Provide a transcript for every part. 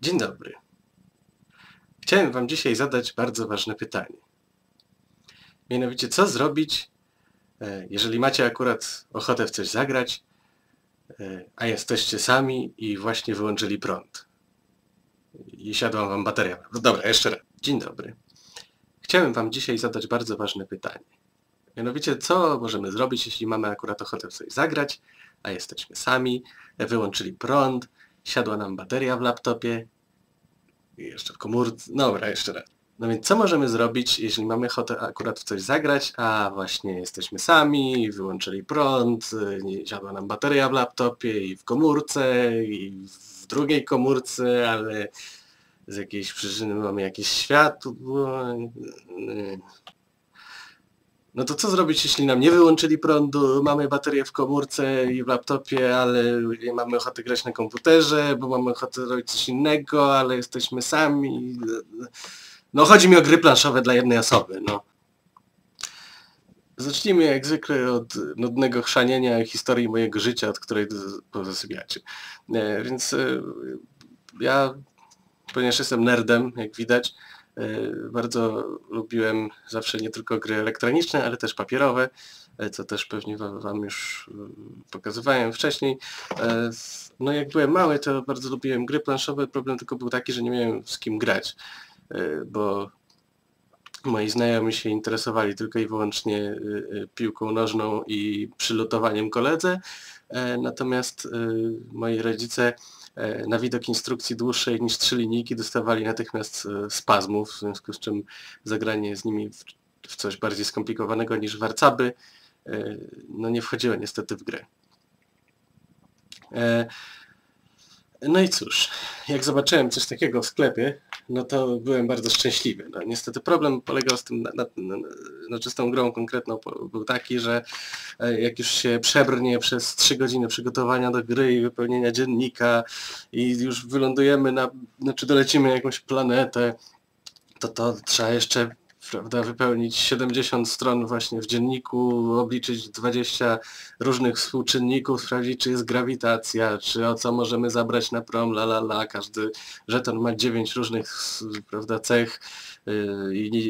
Dzień dobry. Chciałem Wam dzisiaj zadać bardzo ważne pytanie. Mianowicie, co zrobić, e, jeżeli macie akurat ochotę w coś zagrać, e, a jesteście sami i właśnie wyłączyli prąd. I siadła Wam bateria. No dobra, jeszcze raz. Dzień dobry. Chciałem Wam dzisiaj zadać bardzo ważne pytanie. Mianowicie, co możemy zrobić, jeśli mamy akurat ochotę w coś zagrać, a jesteśmy sami, wyłączyli prąd, siadła nam bateria w laptopie i jeszcze w komórce. Dobra, jeszcze raz. No więc co możemy zrobić, jeśli mamy ochotę akurat w coś zagrać, a właśnie jesteśmy sami, wyłączyli prąd, siadła nam bateria w laptopie i w komórce, i w drugiej komórce, ale z jakiejś przyczyny mamy jakieś światło. No to co zrobić, jeśli nam nie wyłączyli prądu, mamy baterię w komórce i w laptopie, ale mamy ochoty grać na komputerze, bo mamy ochotę robić coś innego, ale jesteśmy sami. No chodzi mi o gry planszowe dla jednej osoby, no. Zacznijmy jak zwykle od nudnego chrzanienia historii mojego życia, od której pozasypiacie. E, Więc e, ja, ponieważ jestem nerdem, jak widać, bardzo lubiłem zawsze nie tylko gry elektroniczne, ale też papierowe, e, co też pewnie wam, już mm, pokazywałem wcześniej. No jak byłem mały, to bardzo lubiłem gry planszowe, problem tylko był taki, że nie miałem z kim grać, bo moi znajomi się interesowali tylko i wyłącznie y, y, piłką nożną i przylutowaniem koledze, natomiast y, moi rodzice na widok instrukcji dłuższej niż trzy linijki dostawali natychmiast e, spazmów, w związku z czym zagranie z nimi w, w coś bardziej skomplikowanego niż warcaby e, no nie wchodziło niestety w grę. No i cóż, jak zobaczyłem coś takiego w sklepie, no to byłem bardzo szczęśliwy. No, niestety problem polegał z tym, na, na, na, znaczy z tą grą konkretną był taki, że e, jak już się przebrnie przez 3 godziny przygotowania do gry i wypełnienia dziennika i już wylądujemy na, znaczy dolecimy na jakąś planetę, to to trzeba jeszcze prawda, wypełnić 70 stron właśnie w dzienniku, obliczyć 20 różnych współczynników, sprawdzić czy jest grawitacja, czy o co możemy zabrać na prom, la la la, każdy żeton ma 9 różnych prawda, cech yy, i nie,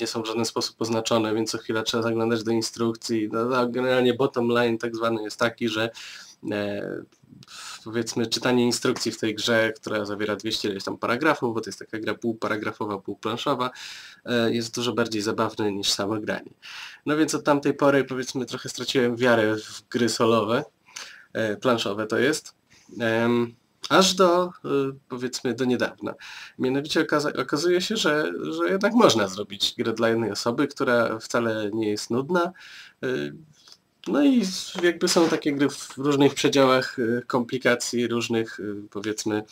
nie są w żaden sposób oznaczone, więc co chwila trzeba zaglądać do instrukcji. No, generalnie bottom line tak zwany jest taki, że powiedzmy czytanie instrukcji w tej grze, która zawiera 200 ileś tam paragrafów, bo to jest taka gra półparagrafowa, półplanszowa, e, jest dużo bardziej zabawne niż samo granie. No więc od tamtej pory powiedzmy trochę straciłem wiarę w gry solowe, e, planszowe to jest, aż do e, powiedzmy do niedawna. Mianowicie okazuje się, że, że jednak można zrobić grę dla jednej osoby, która wcale nie jest nudna. No i jakby są takie gry w różnych przedziałach e, komplikacji, różnych e, powiedzmy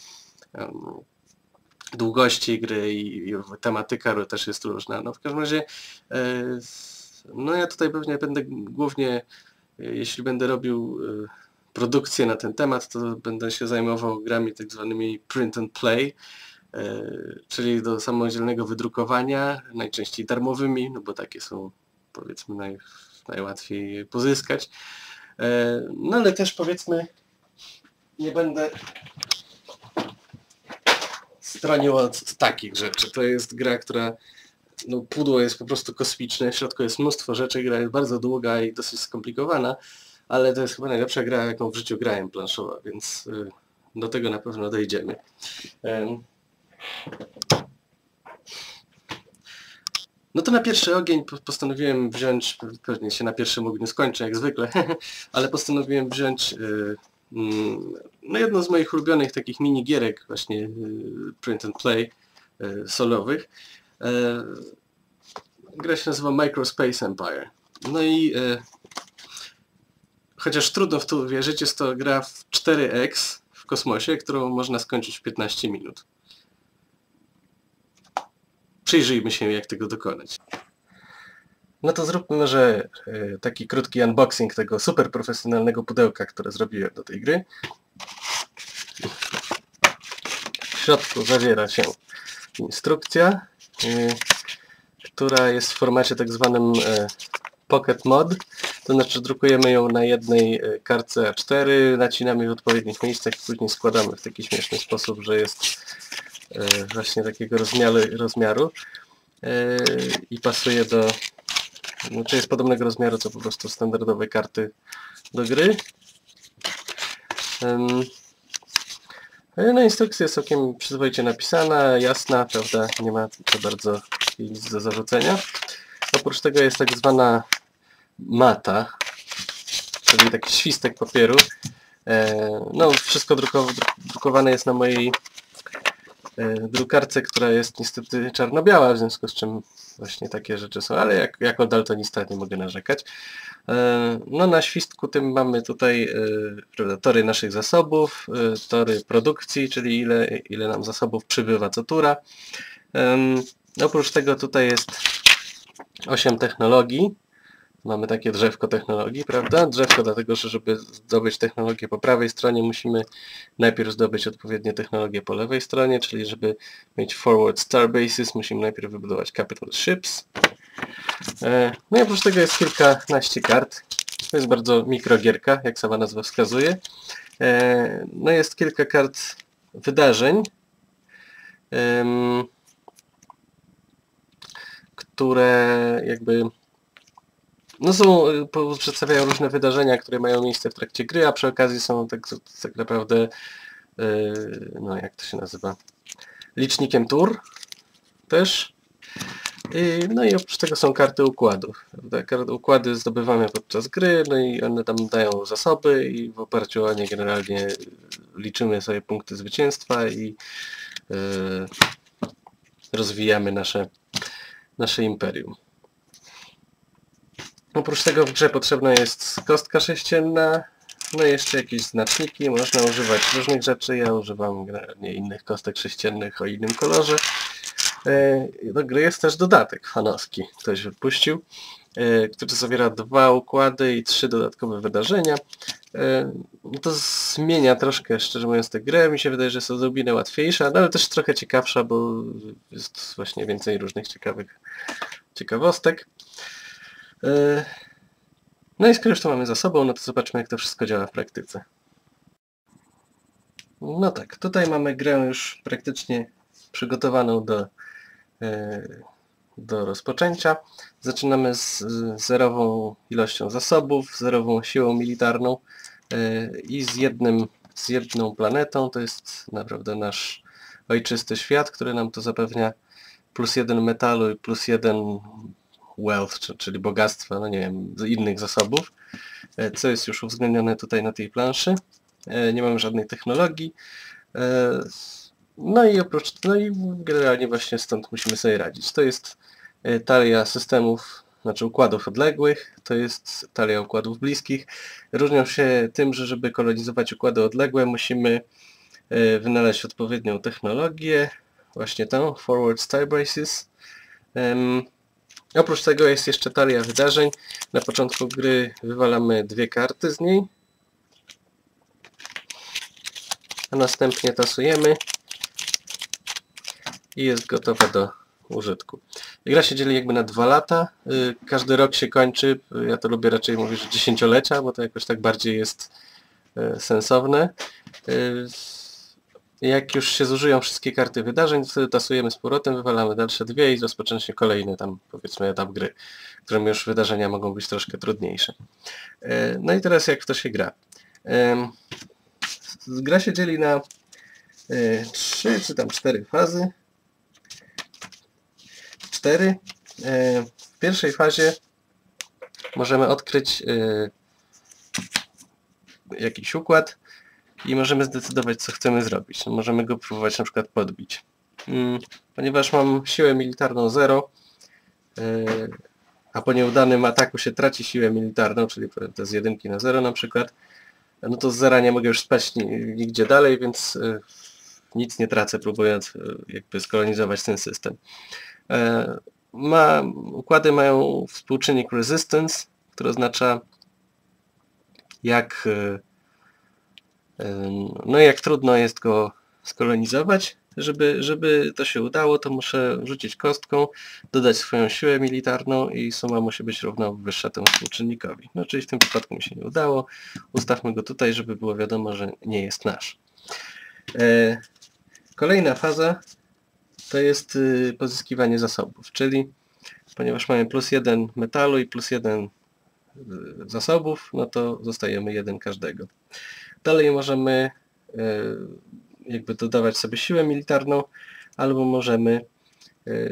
długości gry i, tematyka też jest różna. No w każdym razie e, no ja tutaj pewnie będę głównie, jeśli będę robił produkcję na ten temat, to będę się zajmował grami tak zwanymi print and play, czyli do samodzielnego wydrukowania, najczęściej darmowymi, no bo takie są powiedzmy naj, najłatwiej pozyskać. E, No ale też powiedzmy nie będę stronił od takich rzeczy. To jest gra, która no, pudło jest po prostu kosmiczne, w środku jest mnóstwo rzeczy, gra jest bardzo długa i dosyć skomplikowana, ale to jest chyba najlepsza gra, jaką w życiu grałem planszowa, więc y, do tego na pewno dojdziemy. No to na pierwszy ogień po- postanowiłem wziąć, pewnie się na pierwszym ogniu skończę jak zwykle, ale postanowiłem wziąć y, mm, no jedną z moich ulubionych takich minigierek właśnie y, print and play y, solowych. Gra się nazywa Microspace Empire. No i chociaż trudno w to uwierzyć, jest to gra w 4x w kosmosie, którą można skończyć w 15 minut. Przyjrzyjmy się, jak tego dokonać. No to zróbmy może e, taki krótki unboxing tego super profesjonalnego pudełka, które zrobiłem do tej gry. W środku zawiera się instrukcja, y, która jest w formacie tak zwanym e, Pocket Mod. To znaczy drukujemy ją na jednej e, kartce A4, nacinamy w odpowiednich miejscach i później składamy w taki śmieszny sposób, że jest e, właśnie takiego rozmiaru, rozmiaru e, i pasuje do, znaczy jest podobnego rozmiaru co po prostu standardowe karty do gry. No instrukcja jest całkiem przyzwoicie napisana, jasna, prawda, nie ma za bardzo nic do zarzucenia. Oprócz tego jest tak zwana mata, czyli taki świstek papieru. E, no, wszystko drukowane jest na mojej e, drukarce, która jest niestety czarno-biała, w związku z czym właśnie takie rzeczy są, ale jak, jako daltonista nie mogę narzekać. E, no na świstku tym mamy tutaj prawda, tory naszych zasobów, tory produkcji, czyli ile, ile nam zasobów przybywa co tura. Oprócz tego tutaj jest 8 technologii, mamy takie drzewko technologii, prawda? Drzewko dlatego, że żeby zdobyć technologię po prawej stronie musimy najpierw zdobyć odpowiednie technologie po lewej stronie, czyli żeby mieć forward star bases musimy najpierw wybudować capital ships. E, no i oprócz tego jest kilkanaście kart. To jest bardzo mikrogierka, jak sama nazwa wskazuje. E, no jest kilka kart wydarzeń, które jakby no są, y, przedstawiają różne wydarzenia, które mają miejsce w trakcie gry, a przy okazji są tak, tak naprawdę, yy, no jak to się nazywa, licznikiem tur też. I, no i oprócz tego są karty układów. Układy zdobywamy podczas gry, no i one tam dają zasoby i w oparciu o nie generalnie liczymy sobie punkty zwycięstwa i rozwijamy nasze, nasze imperium. Oprócz tego w grze potrzebna jest kostka sześcienna, no i jeszcze jakieś znaczniki, można używać różnych rzeczy, ja używam generalnie innych kostek sześciennych o innym kolorze. E, do gry jest też dodatek fanowski, ktoś wypuścił, e, który zawiera dwa układy i trzy dodatkowe wydarzenia. E, to zmienia troszkę, szczerze mówiąc, tę grę. Mi się wydaje, że jest odrobinę łatwiejsza, no ale też trochę ciekawsza, bo jest właśnie więcej różnych ciekawych ciekawostek. E, no i skoro już to mamy za sobą, no to zobaczmy jak to wszystko działa w praktyce. No tak, tutaj mamy grę już praktycznie przygotowaną do, e, do rozpoczęcia. Zaczynamy z zerową ilością zasobów, zerową siłą militarną e, i z, jednym, z jedną planetą. To jest naprawdę nasz ojczysty świat, który nam to zapewnia plus jeden metalu i plus jeden wealth, czyli bogactwa, no nie wiem, innych zasobów, e, co jest już uwzględnione tutaj na tej planszy. E, nie mamy żadnej technologii. E, no i oprócz, no i generalnie właśnie stąd musimy sobie radzić. To jest talia systemów, znaczy układów odległych, to jest talia układów bliskich. Różnią się tym, że żeby kolonizować układy odległe musimy wynaleźć odpowiednią technologię, właśnie tę, Forward Star Braces. Oprócz tego jest jeszcze talia wydarzeń. Na początku gry wywalamy dwie karty z niej. A następnie tasujemy i jest gotowa do użytku. Gra się dzieli jakby na dwa lata. Y, każdy rok się kończy. Ja to lubię raczej mówić, że dziesięciolecia, bo to jakoś tak bardziej jest y, sensowne. Jak już się zużyją wszystkie karty wydarzeń, wtedy tasujemy z powrotem, wywalamy dalsze dwie i rozpoczyna się kolejny tam powiedzmy etap gry, w którym już wydarzenia mogą być troszkę trudniejsze. E, no i teraz jak w to się gra. Gra się dzieli na e, trzy czy tam cztery fazy. Cztery. E, w pierwszej fazie możemy odkryć jakiś układ, i możemy zdecydować, co chcemy zrobić. No, możemy go próbować na przykład podbić. Hmm, ponieważ mam siłę militarną 0, yy, a po nieudanym ataku się traci siłę militarną, czyli to z jedynki na 0 na przykład, no to z zera nie mogę już spać nigdzie dalej, więc yy, nic nie tracę próbując yy, jakby skolonizować ten system. Ma, układy mają współczynnik resistance, który oznacza jak no i jak trudno jest go skolonizować, żeby, żeby to się udało, to muszę rzucić kostką, dodać swoją siłę militarną i suma musi być równa wyższa temu współczynnikowi. No czyli w tym przypadku mi się nie udało. Ustawmy go tutaj, żeby było wiadomo, że nie jest nasz. E, kolejna faza to jest y, pozyskiwanie zasobów, czyli ponieważ mamy plus jeden metalu i plus jeden y, zasobów, no to zostajemy jeden każdego. Dalej możemy y, jakby dodawać sobie siłę militarną, albo możemy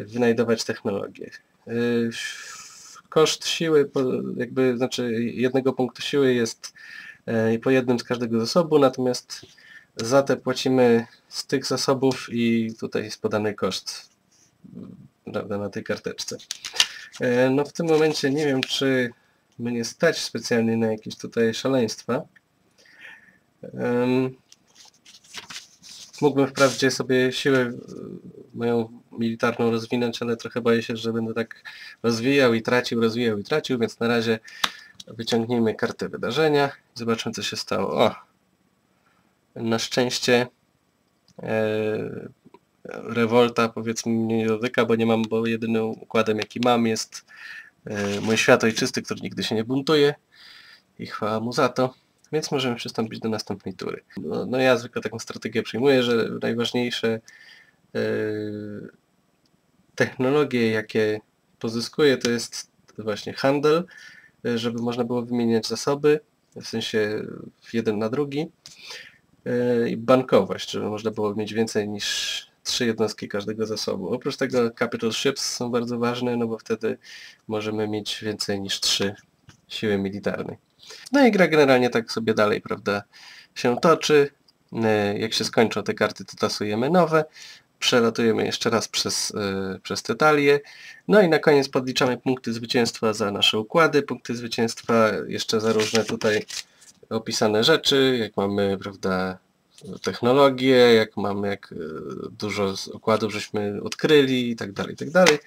wynajdować technologię. Koszt siły, jakby, znaczy jednego punktu siły jest po jednym z każdego zasobu, natomiast za te płacimy z tych zasobów i tutaj jest podany koszt prawda, na tej karteczce. E, no w tym momencie nie wiem, czy mnie stać specjalnie na jakieś tutaj szaleństwa. Mógłbym wprawdzie sobie siłę e, moją militarną rozwinąć, ale trochę boję się, że będę tak rozwijał i tracił, rozwijał i tracił, więc na razie wyciągnijmy kartę wydarzenia. Zobaczmy co się stało. O, na szczęście e, rewolta powiedzmy nie dotyka, bo nie mam, bo jedynym układem jaki mam jest e, mój świat ojczysty, który nigdy się nie buntuje i chwała mu za to. Więc możemy przystąpić do następnej tury. No, no ja zwykle taką strategię przyjmuję, że najważniejsze e, technologie jakie pozyskuję to jest właśnie handel, żeby można było wymieniać zasoby, w sensie jeden na drugi i bankowość, żeby można było mieć więcej niż trzy jednostki każdego zasobu. Oprócz tego capital ships są bardzo ważne, no bo wtedy możemy mieć więcej niż trzy siły militarne. No i gra generalnie tak sobie dalej, prawda, się toczy. E, jak się skończą te karty, to tasujemy nowe. Przelatujemy jeszcze raz przez, yy, przez te talie. No i na koniec podliczamy punkty zwycięstwa za nasze układy, punkty zwycięstwa jeszcze za różne tutaj opisane rzeczy, jak mamy, prawda, technologię, jak mamy, jak e, dużo układów żeśmy odkryli i tak dalej, i tak dalej.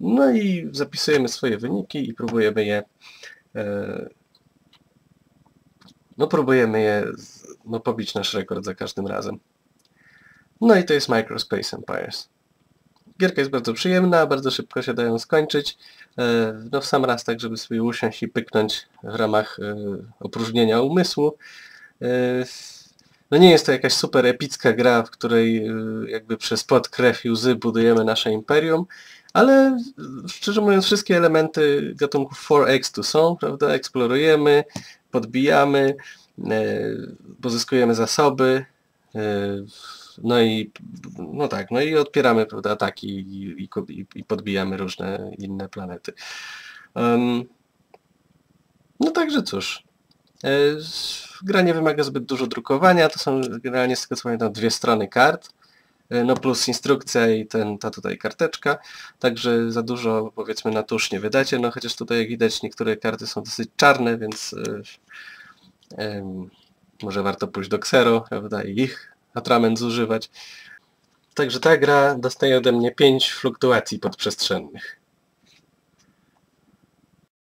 No i zapisujemy swoje wyniki i próbujemy je e, no próbujemy je no, pobić nasz rekord za każdym razem. No i to jest Microspace Empires. Gierka jest bardzo przyjemna, bardzo szybko się dają skończyć. E, no w sam raz tak, żeby sobie usiąść i pyknąć w ramach e, opróżnienia umysłu. E, no nie jest to jakaś super epicka gra, w której jakby przez pot, krew i łzy budujemy nasze imperium, ale szczerze mówiąc wszystkie elementy gatunków 4X tu są, prawda? Eksplorujemy, podbijamy, pozyskujemy zasoby, no i no tak, no i odpieramy prawda, ataki i, i, i podbijamy różne inne planety. Um, no także cóż. E, gra nie wymaga zbyt dużo drukowania, to są generalnie z tego co pamiętam dwie strony kart, e, no plus instrukcja i ten, ta tutaj karteczka, także za dużo powiedzmy na tusz nie wydacie, no chociaż tutaj jak widać niektóre karty są dosyć czarne, więc e, może warto pójść do Xero, prawda, i ich atrament zużywać. Także ta gra dostaje ode mnie 5 fluktuacji podprzestrzennych.